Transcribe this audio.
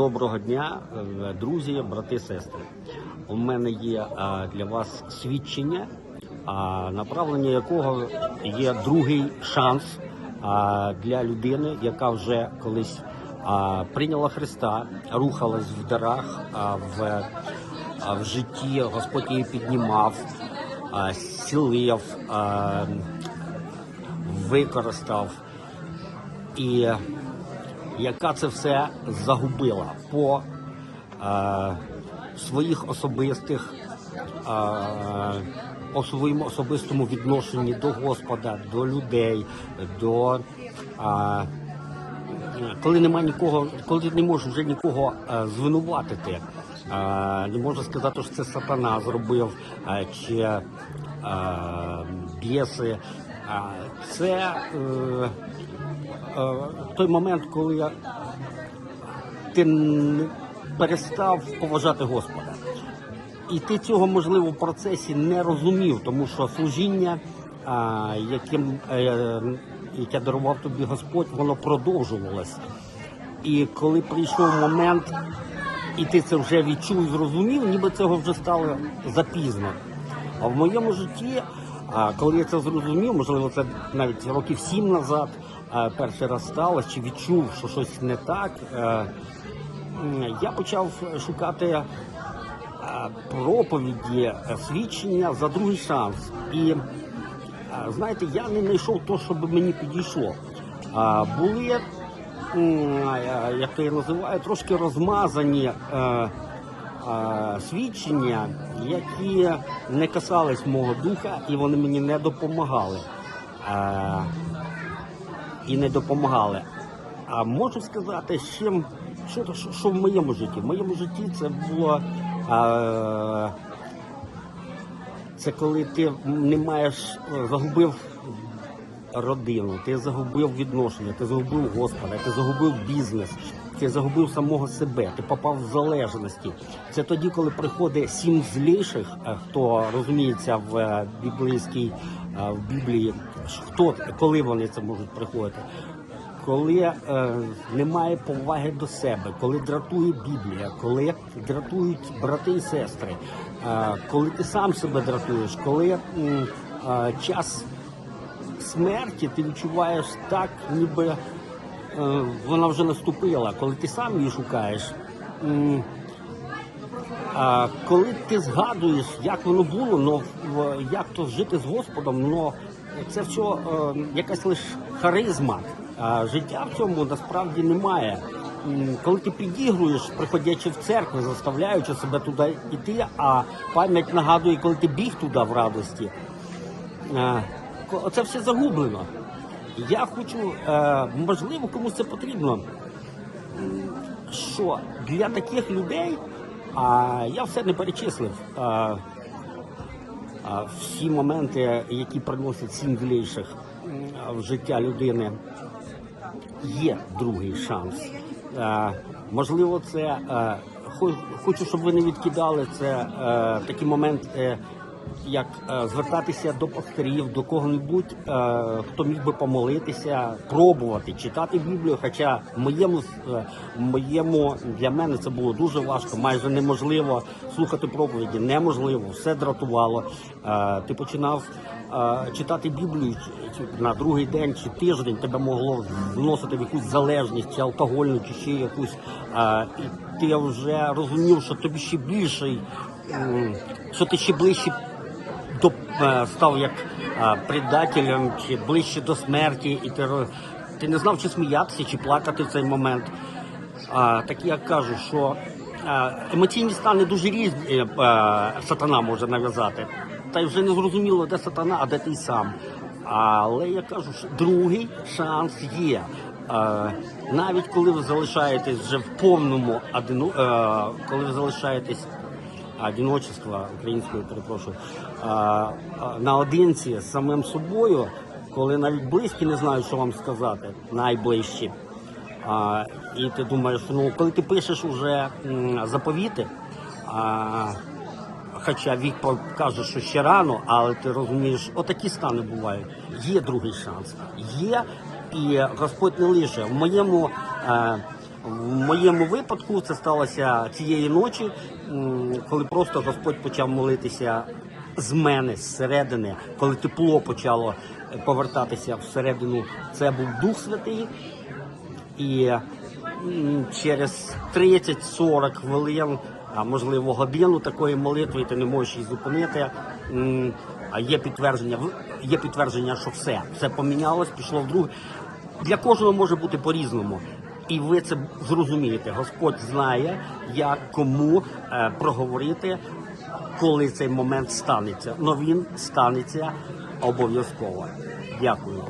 Доброго дня, е, друзі, брати, сестри. У мене є е, для вас свідчення, направлення якого є другий шанс для людини, яка вже колись прийняла Христа, рухалась в дарах, в, в житті Господь її піднімав, а, використав. І яка це все загубила по е, своїх особистих, е, по своєму особистому відношенні до Господа, до людей, до е, коли немає нікого, коли не можеш вже нікого е, звинуватити, е, не можна сказати, що це сатана зробив, е, чи е, біси. Е, це е, той момент, коли я ти перестав поважати Господа. І ти цього можливо в процесі не розумів, тому що служіння, яким, е, яке дарував тобі Господь, воно продовжувалось. І коли прийшов момент, і ти це вже відчув зрозумів, ніби цього вже стало запізно. А в моєму житті, а, коли я це зрозумів, можливо, це навіть років сім назад перший раз сталося, чи відчув, що щось не так, е, я почав шукати е, проповіді, е, свідчення за другий шанс. І е, знаєте, я не знайшов то, що мені підійшло. Були, е, як то я називаю, трошки розмазані е, е, свідчення, які не касались мого духа, і вони мені не допомагали. І не допомагали. А можу сказати, чим, що, що, що в моєму житті? В моєму житті це було. Е, це коли ти не маєш, загубив родину, ти загубив відношення, ти загубив Господа, ти загубив бізнес, ти загубив самого себе, ти попав в залежності. Це тоді, коли приходить сім зліших, е, хто розуміється в е, біблійській е, в Біблії, хто коли вони це можуть приходити. Коли е, немає поваги до себе, коли дратує Біблія, коли дратують брати і сестри, е, коли ти сам себе дратуєш, коли е, час смерті ти відчуваєш так, ніби вона вже наступила, коли ти сам її шукаєш. А коли ти згадуєш, як воно було, но як то жити з Господом, но це все е, якась лише харизма. А життя в цьому насправді немає. Коли ти підігруєш, приходячи в церкву, заставляючи себе туди йти, а пам'ять нагадує, коли ти біг туди в радості. Е, Це все загублено. Я хочу, е, можливо, комусь це потрібно що для таких людей, а я все не перечислив. А, а, всі моменти, які приносять сім глійших в життя людини, є другий шанс. А, можливо, це е, хочу, щоб ви не відкидали це е, такий момент. е, як е, звертатися до пастирів, до кого-небудь, е, хто міг би помолитися, пробувати читати Біблію. Хоча в моєму е, в моєму для мене це було дуже важко, майже неможливо слухати проповіді, неможливо, все дратувало. Ти починав читати Біблію на другий день чи тиждень тебе могло вносити в якусь залежність, чи алкогольну, чи ще якусь. І ти вже розумів, що тобі ще більший, що ти ще ближче до, е, став як е, предателем чи ближче до смерті, і ти, ти не знав, чи сміятися, чи плакати в цей момент. А, так я кажу, що е, емоційні стани дуже різні сатана може нав'язати. Та й вже не зрозуміло, де сатана, а де ти сам. Але я кажу, що другий шанс є. Навіть коли ви залишаєтесь вже в повному одину, е, коли ви залишаєтесь одиночества українською, перепрошую, а, а, наодинці з самим собою, коли навіть близькі не знають, що вам сказати, найближчі. А, і ти думаєш, ну коли ти пишеш уже заповіти, а, хоча вік каже, що ще рано, але ти розумієш, отакі стани бувають. Є другий шанс. Є, і Господь не лише. В моєму е, В моєму випадку це сталося цієї ночі, коли просто Господь почав молитися з мене зсередини, коли тепло почало е, повертатися всередину. Це був Дух Святий. І через 30-40 хвилин, а можливо годину такої молитви, ти не можеш її зупинити. А є підтвердження, є підтвердження, що все, все помінялось, пішло в друге. Для кожного може бути по-різному. І ви це зрозумієте. Господь знає, як кому е, проговорити, коли цей момент станеться. Но він станеться обов'язково. Дякую.